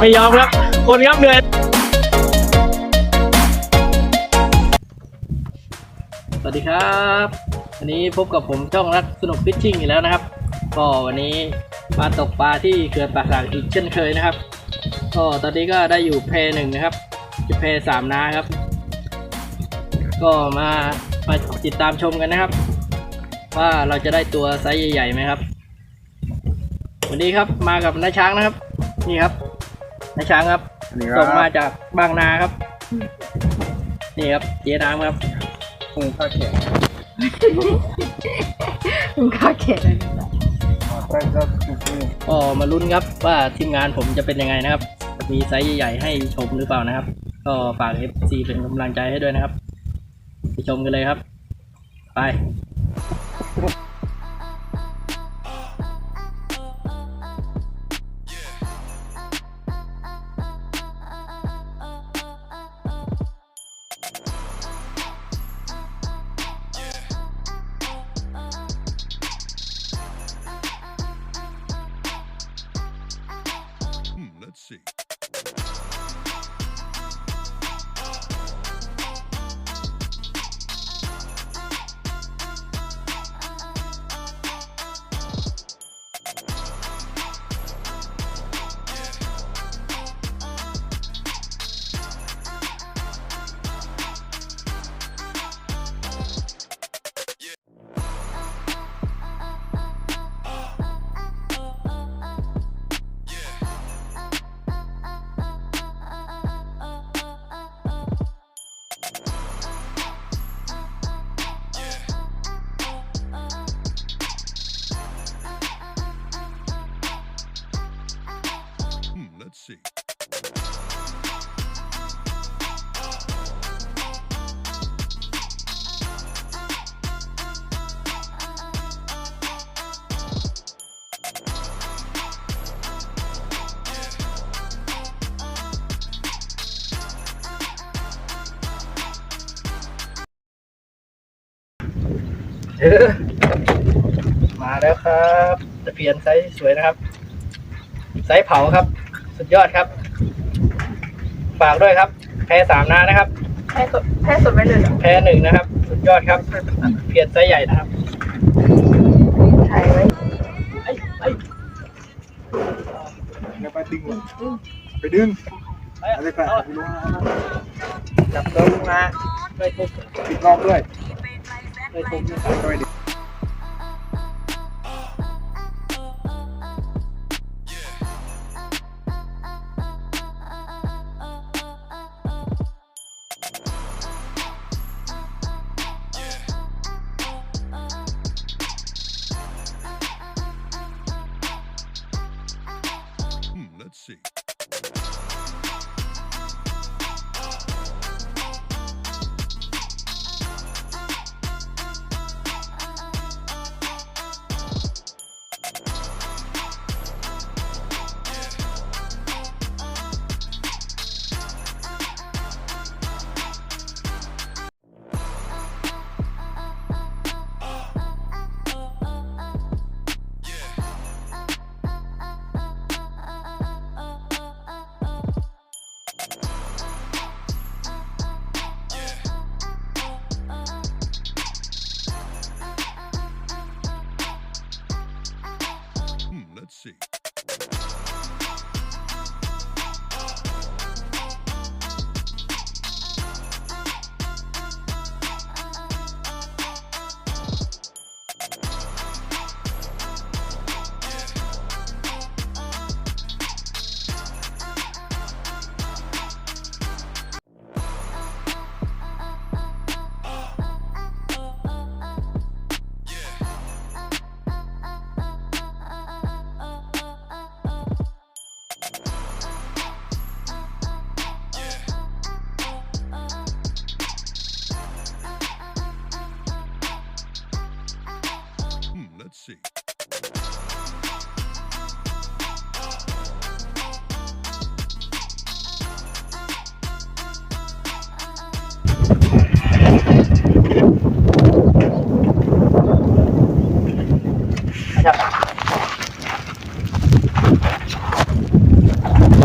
ไม่ยอมครับ คนครับเหนื่อยสวัสดีครับวันนี้พบกับผมช่องรักสนุกฟิชชิ่งอีกแล้วนะครับ ก็วันนี้มาตกปลาที่เขื่อนปากหลักอีกเช่นเคยนะครับก็ตอนนี้ก็ได้อยู่เพหนึ่งนะครับเพสามนาครับ ก็มามาติดตามชมกันนะครับ ว่าเราจะได้ตัวไซส์ใหญ่ๆไหมครับ วันนี้ครับมากับน้าช้างนะครับ นี่ครับ น้าช้างครับนี่คส่รังมาจากบางนาครับ นี่ครับเจ๊น้ำครับปูข้าวเขียมึงข้าเข็ดเลยแป้งก็คือนี่ก็มาลุ้นครับว่าทีมงานผมจะเป็นยังไงนะครับ มีไซส์ใหญ่ๆให้ชมหรือเปล่านะครับ ก็ฝาก FC เป็นกำลังใจให้ด้วยนะครับ ไปชมกันเลยครับ ไป let's see. เออมาแล้วครับตะเพียนไซส์สวยนะครับ ไซส์เผาครับ สุดยอดครับ ฝากด้วยครับ แพรสามนานะครับ แพ้สดแพ้สดไว้เลยเหรอแพรหนึ่งนะครับ สุดยอดครับเพียนไซส์ใหญ่นะครับถ่ายไว้ไอ้ไอ้แล้วไปดึงไปดึงไอ้เอาไปแปะเอาไปลงนะจับตัวลงมาเลยทุบปิดรอบด้วยเลยทุบนะครับด้วยดิ could see.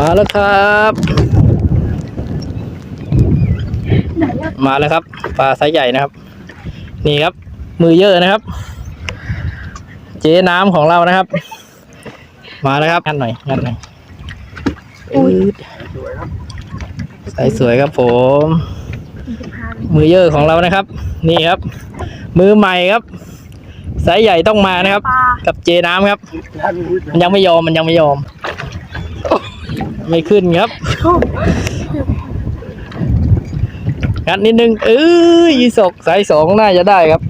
าแล้วครับ มาแล้วครับปลาไซส์ใหญ่นะครับ นี่ครับ มือเยอะนะครับ เจ๊น้ำของเรานะครับ มาแล้วครับงัดหน่อยงัดหน่อยอืดใสสวยครับผม มือเยอะของเรานะครับ นี่ครับ มือใหม่ครับไซส์ใหญ่ต้องมานะครับ กับเจน้ำครับ มันยังไม่ยอมมันยังไม่ยอม ไม่ขึ้นครับงัดนิดนึงเอ้ยยีสกสายสองน่าจะได้ครับ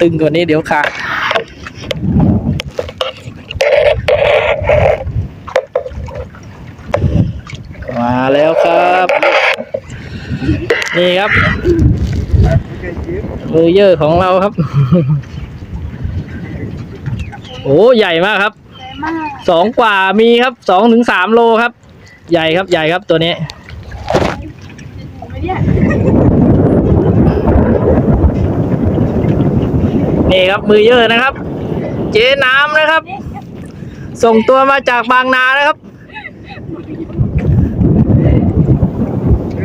ตึงกว่านี้เดี๋ยวขาดมาแล้วครับ นี่ครับมือเยอะของเราครับ โอ้ใหญ่มากครับ สองกว่ามีครับสองถึงสามโลครับ ใหญ่ครับใหญ่ครับตัวนี้ นี่ครับมือเยอะนะครับ เจ๊น้ำนะครับ ส่งตัวมาจากบางนานะครับ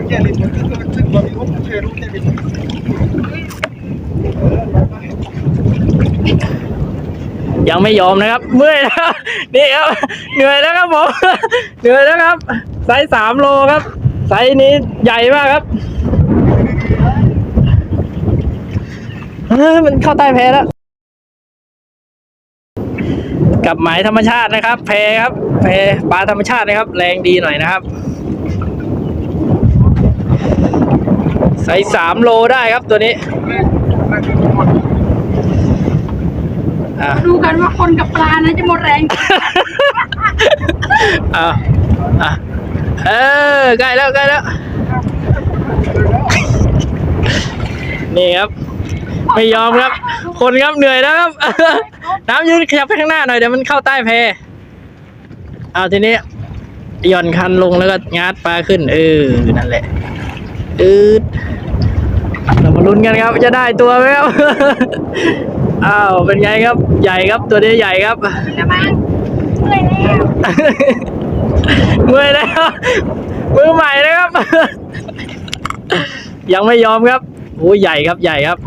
แกลินมันก็มันซึ่งบางทีผมเชื่อรู้แกลิน ยังไม่ยอมนะครับ เมื่อยแล้วนี่ครับเหนื่อยแล้วครับผมเหนื่อยแล้วครับไซส์สามโลครับไซส์นี้ใหญ่มากครับมันเข้าใต้แพแล้วกับหมายธรรมชาตินะครับ แพครับ แพปลาธรรมชาตินะครับ แรงดีหน่อยนะครับไซส์สามโลได้ครับตัวนี้ อะดูกันว่าคนกับปลานะจะหมดแรง เอาอะเออใกล้แล้วใกล้แล้ว นี่ครับ ไม่ยอมครับ คนครับเหนื่อยแล้วครับ น้ำยืนขยับไปข้างหน้าหน่อยเดี๋ยวมันเข้าใต้แพเอาทีนี้หย่อนคันลงแล้วก็งัดปลาขึ้น เออ นั่นแหละอืดเรามาลุ้นกันครับ จะได้ตัวไหมครับ อ้าว เป็นไงครับ ใหญ่ครับตัวนี้ใหญ่ครับจะมาเมื่อยแล้วเมื่อยแล้วมือใหม่นะครับ ยังไม่ยอมครับโอ้ยใหญ่ครับใหญ่ครับ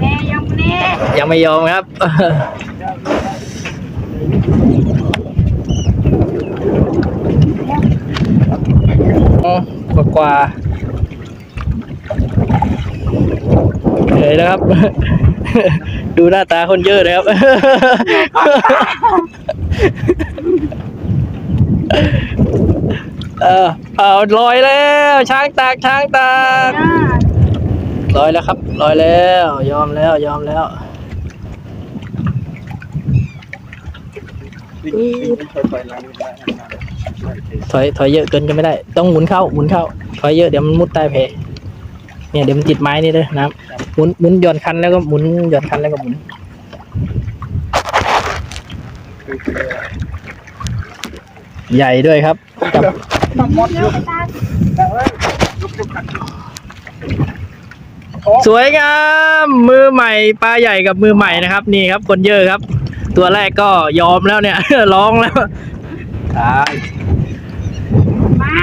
แม่ยังแน่ยังไม่ยอมครับอ๋อกว่ากว่าเหนื่อยแล้วครับ ดูหน้าตาคนเยอะเลยครับ เออเอาลอยแล้ว ช้างตากช้างตากลอยแล้วครับลอยแล้ว ยอมแล้วยอมแล้วไปล้างได้ถอยถอยเยอะเกินก็ไม่ได้ ต้องหมุนเข้าหมุนเข้า ถอยเยอะเดี๋ยวมันมุดใต้เพเนี่ยเดี๋ยวมันติดไม้นี่เลยนะครับ หมุนหมุนหย่อนคันแล้วก็หมุนหย่อนคันแล้วก็หมุนใหญ่ด้วยครับกับหมดยุบยุบยุบขันสวยงามมือใหม่ปลาใหญ่กับมือใหม่นะครับ นี่ครับ คนเยอะครับ ตัวแรกก็ยอมแล้วเนี่ย ร้องแล้วตายมา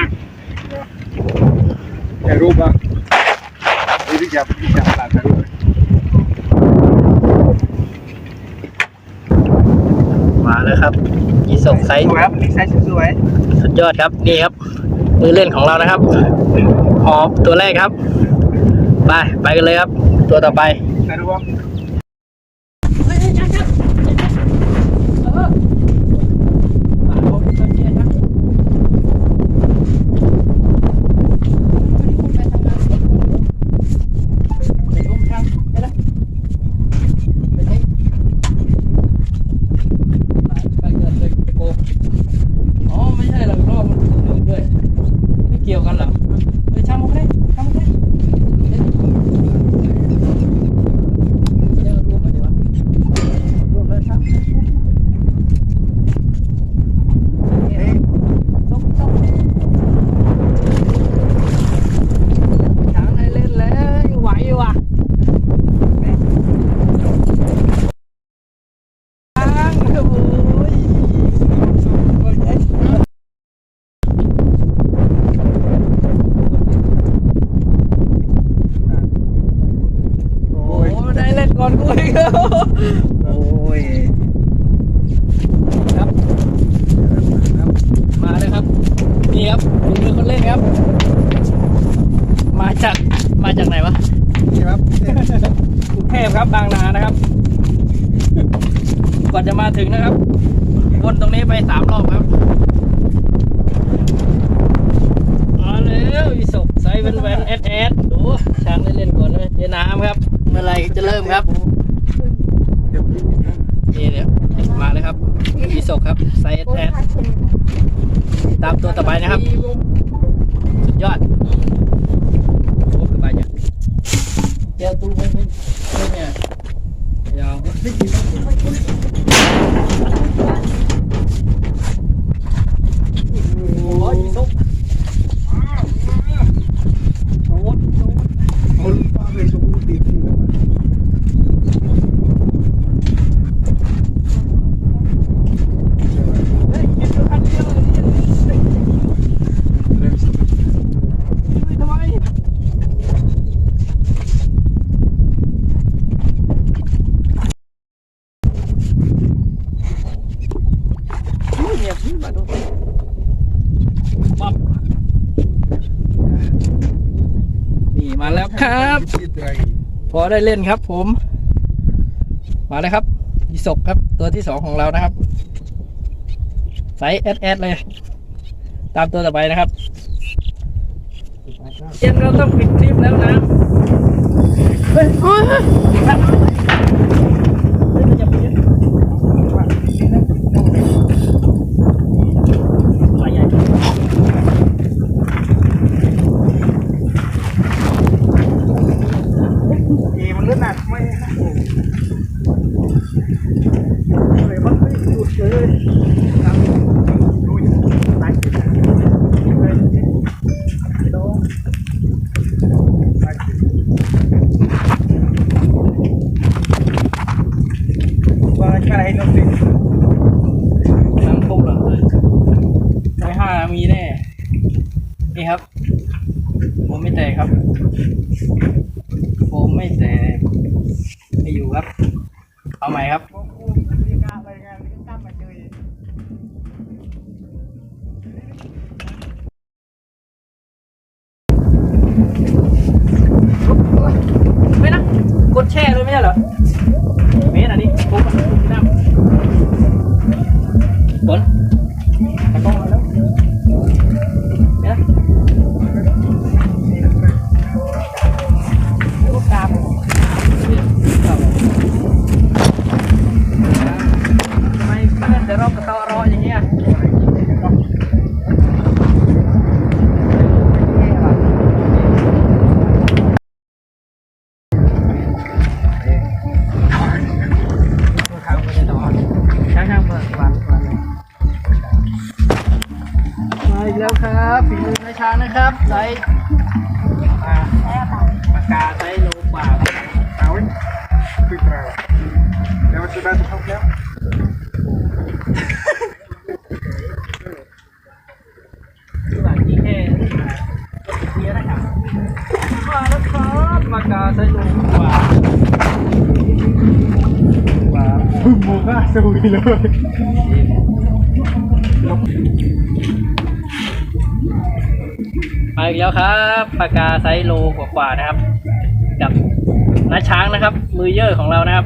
แกรูปอะ นี่ที่จับที่จับตากันมา แล้วครับยีสกไซส์สวยครับนี่ไซส์สวยสุดยอดครับนี่ครับมือเล่นของเรานะครับหอบตัวแรกครับ ไป ไปกันเลยครับ ตัวต่อไปใส่รูปว่า อ๋อไม่ใช่หรอกรอบมันอื่นด้วยไม่เกี่ยวกันหรอกเฮ้ยช่างมันก็ได้ช่างมันก็ได้เอ๊ะเดี๋ยวรวมไปดีวะรวมเลยช่างเอ๊ะส่งส่งช้างได้เล่นแล้วยังไหวอยู่อะช้างโอ้ย ก่อนกูอีกโอ้ยครับมาเลยครับนี่ครับเป็นมือคนเล่นครับ มาจากมาจากไหนวะนี่ครับกรุงเทพครับบางนานะครับกว่าจะมาถึงนะครับวนตรงนี้ไปสามรอบครับมาแล้วอีสกไซส์แวนแวนแอดแอดดูช้างเล่นๆก่อนเลยเจน้ำครับเมื่อไหรจะเริ่มครับ เดี๋ยวนี้นะ นี่เดี๋ยวมาเลยครับอีสกครับไซส์แอดแอด ตามตัวต่อไปนะครับ สุดยอดโอ้สบายจังเจ้าตู้ไม่ไม่ไม่เนี่ยยาวโอ้ยซุกโอ้ยเอาลูกปลาไปสมบูรณ์ติดนี่นะเริ่มสนุก เงียบมาดูปั๊บนี่ มาแล้วครับคิดอะไรพอได้เล่นครับผม มาเลยครับยีสกครับตัวที่สองของเรานะครับไซส์แอดแอดเลย ตามตัวต่อไปนะครับเย็นเราต้องปิดคลิปแล้วนะเฮ้ยเฮ้ยเฮ้ยเฮ้ยมันจะปิดปลาใหญ่ เอมันเลื่อนหนักไม่อะไรบ้างไม่หยุดเลยทำดูตายเลยโดนตายว่าอะไรน้องสิ น้ำพุ่งเหรอร้อยห้ามีแน่ นี่ครับ ผมไม่แตกครับ ผมไม่แตกไม่อยู่ครับ เอาใหม่ครับไม่นะกดแช่เลยไม่ใช่เหรอเมตรอันนี้ปุ๊บปุ๊บน้ำฝน อีกแล้วครับฝีมือในช้างนะครับไซส์อ่ปากกาไซส์โลกว่าเอาไว้คือตราเดี๋ยวมันจะได้ทุกครั้งแล้วคือแบบนี้แค่เทียนะครับมาแล้วครับปากกาไซส์โลกว่าว่าหมูก้าสู้เลย อีกแล้วครับปากกาไซส์โลกว่าๆนะครับ กับน้าช้างนะครับ มือเยอะของเรานะครับ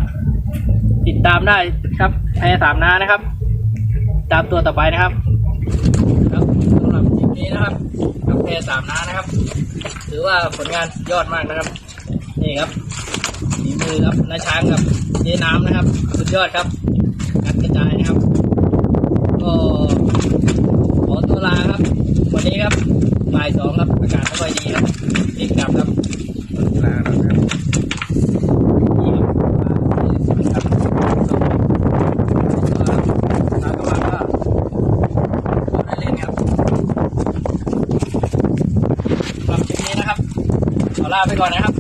ติดตามได้ครับแพสามนานะครับ ตามตัวต่อไปนะครับ ครับสำหรับคลิปนี้นะครับกับแพสามนานะครับ ถือว่าผลงานยอดมากนะครับ นี่ครับฝีมือครับน้าช้างกับเจ๊น้ำนะครับ สุดยอดครับงานกระจายนะครับ ก็ขอตัวลาครับ วันนี้ครับบ่ายสองครับ อากาศไม่ค่อยดีครับรีบกลับครับ ลาแล้วครับ นี่ครับครับตามกำลังก็ขอได้เล่นครับสำหรับค ลาไปก่อนนะครับ